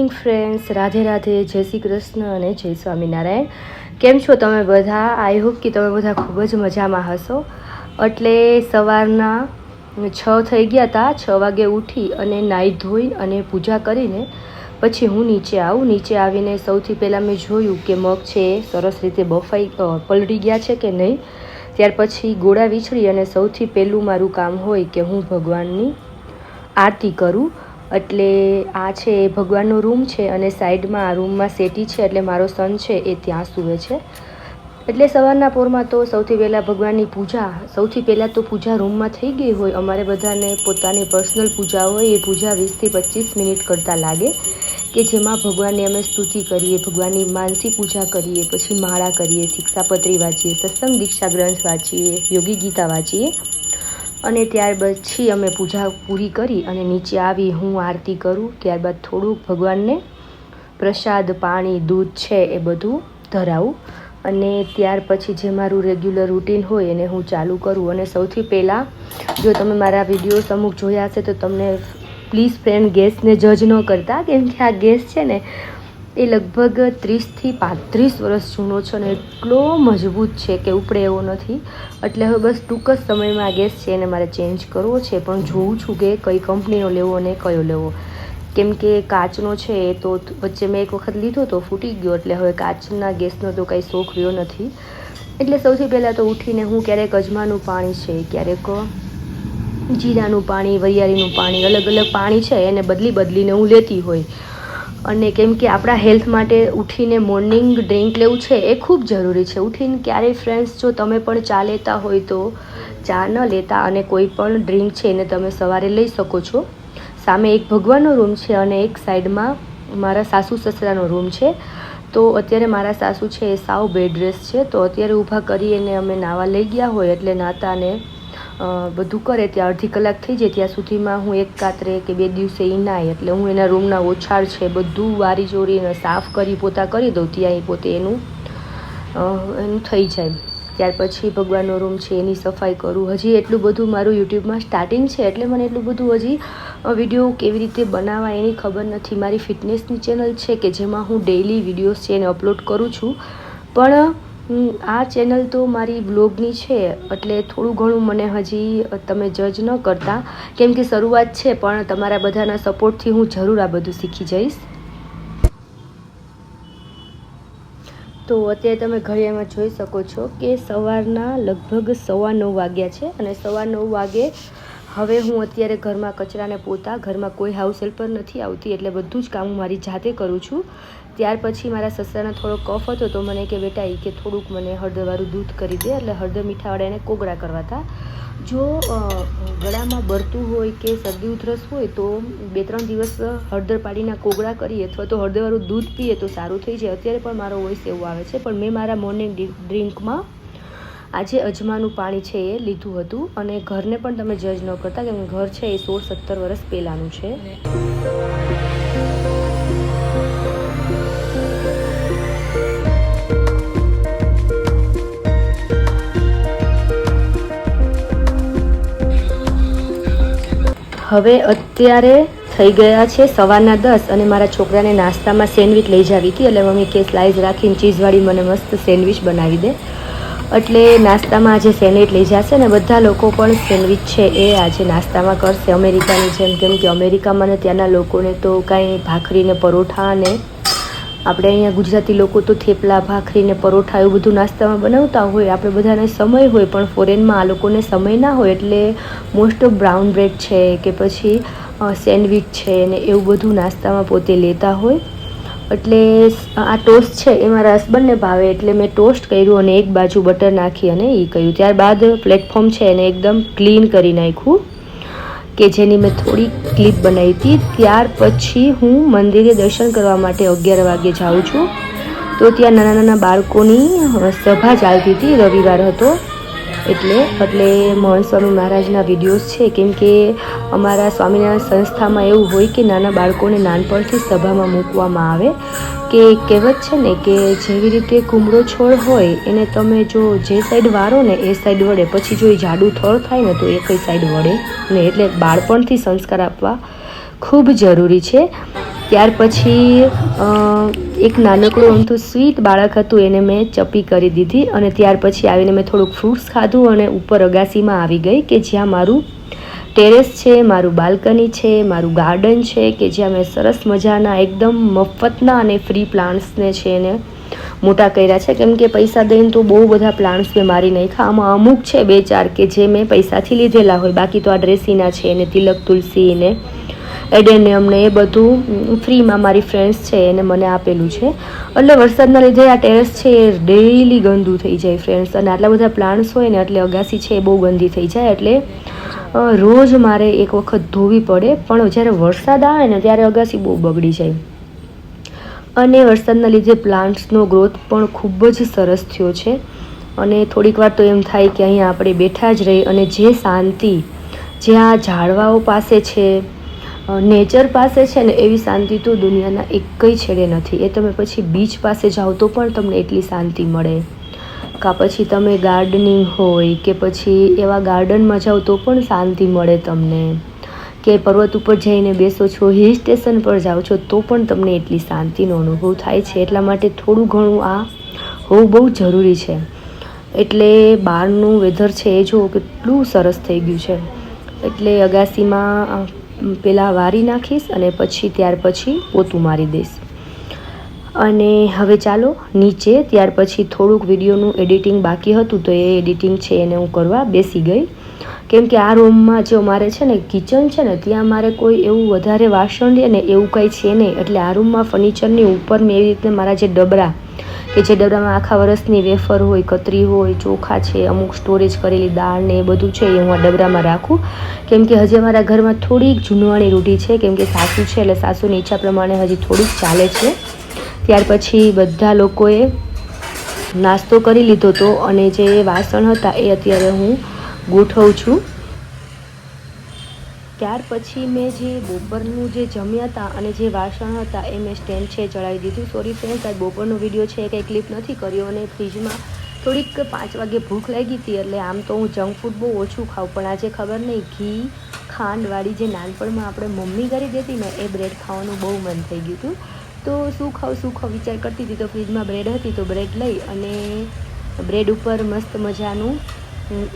Morning friends Radhe Radhe. જય શ્રી કૃષ્ણ અને જય સ્વામિનારાયણ. કેમ છો તમે બધા? આઈ હોપ કે તમે બધા ખૂબ જ મજામાં હશો. એટલે સવારના છ થઈ ગયા હતા છ વાગે ઉઠી અને નાહી ધોઈ અને પૂજા કરીને પછી હું નીચે આવું. નીચે આવીને સૌથી પહેલાં મેં જોયું કે મગ છે એ સરસ રીતે બફાઈ પલળી ગયા છે કે નહીં? ત્યાર પછી ગોળા વીછળી અને સૌથી પહેલું મારું કામ હોય કે હું ભગવાનની આરતી કરું. એટલે આ છે એ ભગવાનનો રૂમ છે અને સાઈડમાં આ રૂમમાં સેટી છે એટલે મારો સન છે એ ત્યાં સૂવે છે. એટલે સવારના પોરમાં તો સૌથી પહેલાં ભગવાનની પૂજા, સૌથી પહેલાં તો પૂજા રૂમમાં થઈ ગઈ હોય. અમારે બધાને પોતાની પર્સનલ પૂજા હોય, એ પૂજા વીસથી પચીસ મિનિટ કરતાં લાગે કે જેમાં ભગવાનની અમે સ્તુતિ કરીએ, ભગવાનની માનસી પૂજા કરીએ, પછી માળા કરીએ, શિક્ષાપત્રી વાંચીએ, સત્સંગ દીક્ષા ગ્રંથ વાંચીએ, યોગી ગીતા વાંચીએ. અને ત્યાર પછી અમે પૂજા પૂરી કરી અને નીચે આવી હું આરતી કરું, ત્યારબાદ થોડુંક ભગવાનને પ્રસાદ, પાણી, દૂધ છે એ બધું ધરાવું. અને ત્યાર પછી જે મારું રેગ્યુલર રૂટીન હોય એને હું ચાલુ કરું. અને સૌથી પહેલાં જો તમે મારા વિડીયોઝ અમુક જોયા હશે તો તમને પ્લીઝ ફ્રેન્ડ ગેસને જજ ન કરતા, કેમ કે આ ગેસ છે ને એ લગભગ ત્રીસથી પાંત્રીસ વર્ષ જૂનો છે અને એટલો મજબૂત છે કે ઉપડે એવો નથી. એટલે હવે બસ ટૂંક જ સમયમાં આ ગેસ છે એને મારે ચેન્જ કરવો છે, પણ જોઉં છું કે કઈ કંપનીનો લેવો અને કયો લેવો. કેમ કે કાચનો છે એ તો વચ્ચે મેં એક વખત લીધો તો ફૂટી ગયો, એટલે હવે કાચના ગેસનો તો કંઈ શોખ રહ્યો નથી. એટલે સૌથી પહેલાં તો ઉઠીને હું ક્યારેક અજમાનું પાણી છે, ક્યારેક જીરાનું પાણી, વરિયાળીનું પાણી અલગ અલગ પાણી છે, એને બદલી બદલીને હું લેતી હોય. અને કેમ કે આપણા હેલ્થ માટે ઉઠીને મોર્નિંગ ડ્રિંક લેવું છે એ ખૂબ જરૂરી છે. ઉઠીને ક્યારેય ફ્રેન્ડ્સ જો તમે પણ ચા લેતા હોય તો ચા ન લેતા અને કોઈ પણ ડ્રિંક છે એને તમે સવારે લઈ શકો છો. સામે એક ભગવાનનો રૂમ છે અને એક સાઈડમાં મારા સાસુ સસરાનો રૂમ છે. તો અત્યારે મારા સાસુ છે એ સાવ બેડ રેસ્ટ છે. તો અત્યારે ઊભા કરી અને અમે નાવા લઈ ગયા હોય એટલે નાતાને બધું કરે ત્યાં અડધી કલાક થઈ જાય ત્યાં સુધીમાં હું એક કાતરે કે બે દિવસે એ નાય. એટલે હું એના રૂમના ઓછાળ છે, બધું વારી જોડીને સાફ કરી પોતા કરી દઉં ત્યાં પોતે એનું. એનું થઈ જાય. ત્યાર પછી ભગવાનનો રૂમ છે, એની સફાઈ કરું. હજી એટલું બધું મારું યુટ્યુબમાં સ્ટાર્ટિંગ છે, એટલે મને એટલું બધું હજી વીડિયો કેવી રીતે બનાવવા એની ખબર નથી. મારી ફિટનેસની ચેનલ છે કે જેમાં હું ડેઈલી વિડીયોઝ છે એને અપલોડ કરું છું. પણ આ ચેનલ તો મારી બ્લોગની છે, એટલે થોડું ઘણું મને હજી તમે જજ ન કરતા. કેમ કે શરૂઆત છે, પણ તમારા બધાના સપોર્ટથી હું જરૂર આ બધું શીખી જઈશ. તો અત્યારે તમે ઘડિયાળમાં જોઈ શકો છો કે સવારના લગભગ સવા નવ વાગ્યા છે, અને સવા નવ વાગે હવે હું અત્યારે ઘરમાં કચરાને પોતા, ઘરમાં કોઈ હાઉસ હેલ્પર નથી આવતી એટલે બધું જ કામ હું મારી જાતે કરું છું. ત્યાર પછી મારા સસરાને થોડો કફ હતો તો મને કે, બેટા એ કે થોડુંક મને હળદરવાળું દૂધ કરી દે. એટલે હળદર મીઠાવાળા એને કોગળા કરવા હતા જો ગળામાં બરતું હોય કે શરદી ઉધરસ હોય તો બે ત્રણ દિવસ હળદર પાડીના કોગળા કરીએ અથવા તો હળદરવાળું દૂધ પીએ તો સારું થઈ જાય. અત્યારે પણ મારો વોઇસ એવો આવે છે, પણ મેં મારા મોર્નિંગ ડ્રિંકમાં આજે અજમાનું પાણી છે એ લીધું હતું અને ઘરને પણ તમે જજ ન કરતા કેમ ઘર છે એ સોળ સત્તર વર્ષ પહેલાંનું છે. હવે અત્યારે થઈ ગયા છે સવારના દસ અને મારા છોકરાને નાસ્તામાં સેન્ડવિચ લઈ જાવી હતી એટલે મમ્મી કે સ્લાઇસ રાખીને ચીઝવાળી મને મસ્ત સેન્ડવિચ બનાવી દે. એટલે નાસ્તામાં આજે સેન્ડવિચ લઈ જશે ને બધા લોકો પણ સેન્ડવિચ છે એ આજે નાસ્તામાં કરશે અમેરિકાની જેમ, કેમ કે અમેરિકામાં ને ત્યાંના લોકોને તો કાંઈ ભાખરીને પરોઠા અને આપણે અહીંયા ગુજરાતી લોકો તો થેપલા ભાખરીને પરોઠા એવું બધું નાસ્તામાં બનાવતા હોય, આપણે બધાને સમય હોય, પણ ફોરેનમાં આ લોકોને સમય ના હોય એટલે મોસ્ટ ઓફ બ્રાઉન બ્રેડ છે કે પછી સેન્ડવિચ છે ને એવું બધું નાસ્તામાં પોતે લેતા હોય. એટલે આ ટોસ્ટ છે એ મારા હસબન્ડને ભાવે, એટલે મેં ટોસ્ટ કર્યું અને એક બાજુ બટર નાખી અને એ કર્યું. ત્યારબાદ પ્લેટફોર્મ છે એને એકદમ ક્લીન કરી નાખ્યું, કે જેની મેં થોડી ક્લિપ બનાવી હતી. ત્યાર પછી હું મંદિરે દર્શન કરવા માટે અગિયાર વાગે જાઉં છું. તો ત્યાં નાના નાના બાળકોની સભા ચાલતી હતી. રવિવાર હતો. એટલે એટલે મોહન સ્વામી મહારાજના વિડીયોઝ છે. કેમ કે અમારા સ્વામિનારાયણ સંસ્થામાં એવું હોય કે નાના બાળકોને નાનપણથી સભામાં મૂકવામાં આવે કે કહેવત છે ને કે જેવી રીતે કુમળો છોડ હોય એને તમે જો જે સાઈડ વારો ને એ સાઈડ વળે, પછી જો એ જાડું થળ થાય ને તો એ કઈ સાઈડ વળે. ને એટલે બાળપણથી સંસ્કાર આપવા ખૂબ જરૂરી છે. ત્યાર પછી એક નાનકડું આમ તો સ્વીટ બાળક હતું, એને મેં ચપી કરી દીધી અને ત્યાર પછી આવીને મેં થોડુંક ફ્રૂટ્સ ખાધું અને ઉપર અગાસીમાં આવી ગઈ કે જ્યાં મારું ટેરેસ છે, મારું બાલ્કની છે, મારું ગાર્ડન છે, કે જ્યાં મેં સરસ મજાના, એકદમ મફતના અને ફ્રી પ્લાન્ટ્સને છે એને મોટા કર્યા છે. કેમ કે પૈસા દઈને તો બહુ બધા પ્લાન્ટ્સ મેં મારી નાખ્યા. આમાં અમુક છે બે ચાર કે જે મેં પૈસાથી લીધેલા હોય. બાકી તો આ ડ્રેસીના છે ને તિલક તુલસી ને એડેનિયમ ને એ બધું ફ્રીમાં મારી ફ્રેન્ડ્સ છે, એને મને આપેલું છે. એટલે વરસાદના લીધે આ ટેરેસ છે એ ડેઈલી ગંદુ થઈ જાય ફ્રેન્ડ્સ અને આટલા બધા પ્લાન્ટ્સ હોય ને, એટલે અગાસી છે એ બહુ ગંદી થઈ જાય. એટલે રોજ મારે એક વખત ધોવી પડે, પણ જ્યારે વરસાદ આવે ને, ત્યારે અગાસી બહુ બગડી જાય. અને વરસાદના લીધે પ્લાન્ટ્સનો ગ્રોથ પણ ખૂબ જ સરસ થયો છે. અને થોડીક વાર તો એમ થાય કે અહીંયા આપણે બેઠા જ રહી, અને જે શાંતિ, જે આ ઝાડવાઓ પાસે છે નેચર પાસે છે ને એવી શાંતિ તો દુનિયાના એકય છેડે નથી. એ તમે પછી બીચ પાસે જાઓ તો પણ તમને એટલી શાંતિ મળે. કાં પછી તમે ગાર્ડનિંગ હોય કે પછી એવા ગાર્ડનમાં જાઓ તો પણ શાંતિ મળે તમને. કે પર્વત ઉપર જઈને બેસો છો હિલ સ્ટેશન પર જાઓ છો, તો પણ તમને એટલી શાંતિનો અનુભવ થાય છે. એટલા માટે થોડું ઘણું આ હોવું બહુ જરૂરી છે. એટલે બહારનું વેધર છે એ જો કેટલું સરસ થઈ ગયું છે. એટલે અગાસીમાં પેલા વારી નાખીશ અને પછી ત્યાર પછી પોતું મારી દઈશ. અને હવે ચાલો નીચે, ત્યાર પછી થોડુંક વિડીયોનું એડિટિંગ બાકી હતું તો એ એડિટિંગ છે એને હું કરવા બેસી ગઈ. કેમ કે આ રૂમમાં જો મારે છે ને કિચન છે ને, ત્યાં મારે કોઈ એવું વધારે વાસણ લે ને એવું કંઈ છે નહીં. એટલે આ રૂમમાં ફર્નિચરની ઉપર મેં એવી રીતે મારા જે ડબરા કે જે ડબરામાં આખા વરસની વેફર હોય, કતરી હોય, ચોખા છે, અમુક સ્ટોરેજ કરેલી દાળ ને એ બધું છે, એ હું આ ડબરામાં રાખું. કેમ કે હજી અમારા ઘરમાં થોડીક જૂનવાણી રૂઢી છે, કેમ કે સાસુ છે એટલે સાસુની ઈચ્છા પ્રમાણે હજી થોડુંક ચાલે છે. ત્યાર પછી બધા લોકોએ નાસ્તો કરી લીધો હતો અને જે વાસણ હતા એ અત્યારે હું ગોઠવું છું. ત્યાર પછી મેં જે બપોરનું જે જમ્યા હતા અને જે વાસણ હતા એ મેં સ્ટેન્ડ છે ચડાવી દીધું. સોરી ફ્રેન્ડ્સ આ બપોરનો વીડિયો છે, કંઈ ક્લિપ નથી કર્યો અને ફ્રીજમાં થોડીક પાંચ વાગે ભૂખ લાગી હતી એટલે આમ તો હું જંક ફૂડ બહુ ઓછું ખાઉં. પણ આજે ખબર નહીં, ઘી, ખાંડવાળી જે નાનપણમાં આપણે મમ્મી કરી દેતી ને એ બ્રેડ ખાવાનું બહુ મન થઈ ગયું હતું. તો શું ખાઉં, શું ખાવ વિચાર કરતી હતી તો ફ્રીજમાં બ્રેડ હતી તો બ્રેડ લઈ અને બ્રેડ ઉપર મસ્ત મજાનું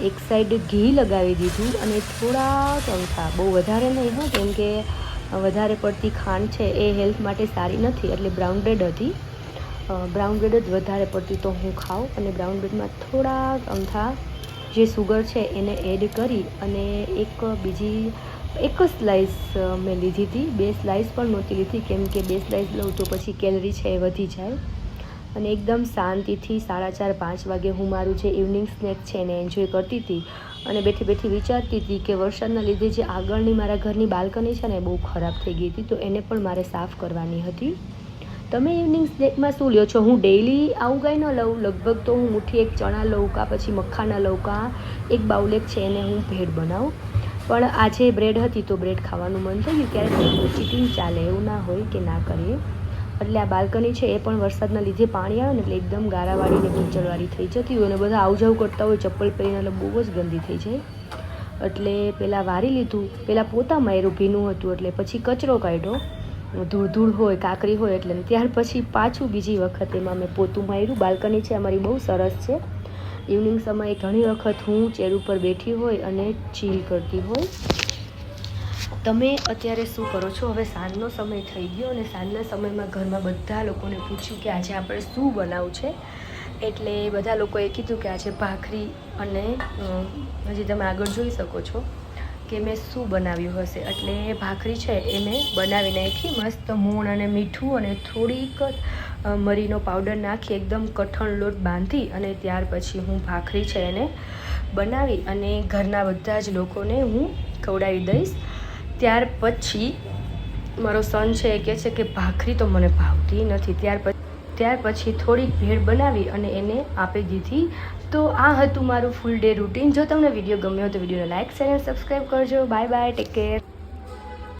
એક સાઈડ ઘી લગાવી દીધું અને થોડા ચમચા બહુ વધારે નહીં હો, કેમ કે વધારે પડતી ખાંડ છે એ હેલ્થ માટે સારી નથી, એટલે બ્રાઉન બ્રેડ હતી. બ્રાઉન બ્રેડ જ વધારે પડતી તો હું ખાઉં અને બ્રાઉન બ્રેડમાં થોડા અમથા જે સુગર છે એને એડ કરી અને એક બીજી, એક જ સ્લાઇસ મેં લીધી હતી. બે સ્લાઇસ પણ નહોતી લીધી, કેમ કે બે સ્લાઇસ લઉં તો પછી કેલરી છે એ વધી જાય. અને એકદમ શાંતિથી સાડા ચાર, પાંચ વાગે હું મારું જે ઇવનિંગ સ્નેક છે એને એન્જોય કરતી હતી. અને બેઠી બેઠી વિચારતી હતી કે વરસાદના લીધે જે આગળની મારા ઘરની બાલ્કની છે ને બહુ ખરાબ થઈ ગઈ હતી, તો એને પણ મારે સાફ કરવાની હતી. તમે ઇવનિંગ સ્નેકમાં શું લ્યો છો? હું ડેઈલી આવું કાંઈ ન લઉં. લગભગ તો હું મુઠ્ઠી એક ચણા લઉં કાં પછી મખાના લઉં કાં એક બાઉલેક છે એને હું ભેળ બનાવું. પણ આજે બ્રેડ હતી તો બ્રેડ ખાવાનું મન થઈ ગયું. ક્યારેક ચીટિંગ ચાલે એવું ના હોય કે ના કરીએ. એટલે આ બાલ્કની છે, એ પણ વરસાદના લીધે પાણી આવે ને એટલે એકદમ ગારાવાળી ને કીચડવાળી થઈ જતી હોય અને બધા આવજાવ કરતા હોય, ચપ્પલ પહેરીને, એટલે બહુ જ ગંદી થઈ જાય. એટલે પહેલાં વારી લીધું પહેલાં પોતા માર્યું, ભીનું હતું, એટલે પછી કચરો કાઢ્યો. ધૂળ ધૂળ હોય, કાકરી હોય, એટલે ત્યાર પછી પાછું બીજી વખત એમાં મેં પોતું માર્યું. બાલ્કની છે, અમારી બહુ સરસ છે. ઇવનિંગ સમયે ઘણી વખત હું ચેર ઉપર બેઠી હોય અને ચીલ કરતી હોય. તમે અત્યારે શું કરો છો? હવે સાંજનો સમય થઈ ગયો અને સાંજના સમયમાં ઘરમાં બધા લોકોને પૂછ્યું કે આજે આપણે શું બનાવવું છે? એટલે બધા લોકોએ કીધું કે આજે ભાખરી અને હજી તમે આગળ જોઈ શકો છો કે મેં શું બનાવ્યું હશે. એટલે ભાખરી છે એ મેં બનાવી નાખી. મસ્ત મૂણ અને મીઠું અને થોડીક મરીનો પાવડર નાખી એકદમ કઠણ લોટ બાંધી અને ત્યાર પછી હું ભાખરી છે એને બનાવી અને ઘરના બધા જ લોકોને હું ખવડાવી દઈશ. ત્યાર પછી મારો સન છે એ કહે છે કે ભાખરી તો મને ભાવતી નથી. ત્યાર પછી ત્યાર પછી થોડીક ભેળ બનાવી અને એને આપી દીધી. તો આ હતું મારું ફૂલ ડે રૂટીન જો તમને વીડિયો ગમ્યો તો વિડીયોને લાઇક શેર અને સબસ્ક્રાઈબ કરજો. Bye bye take care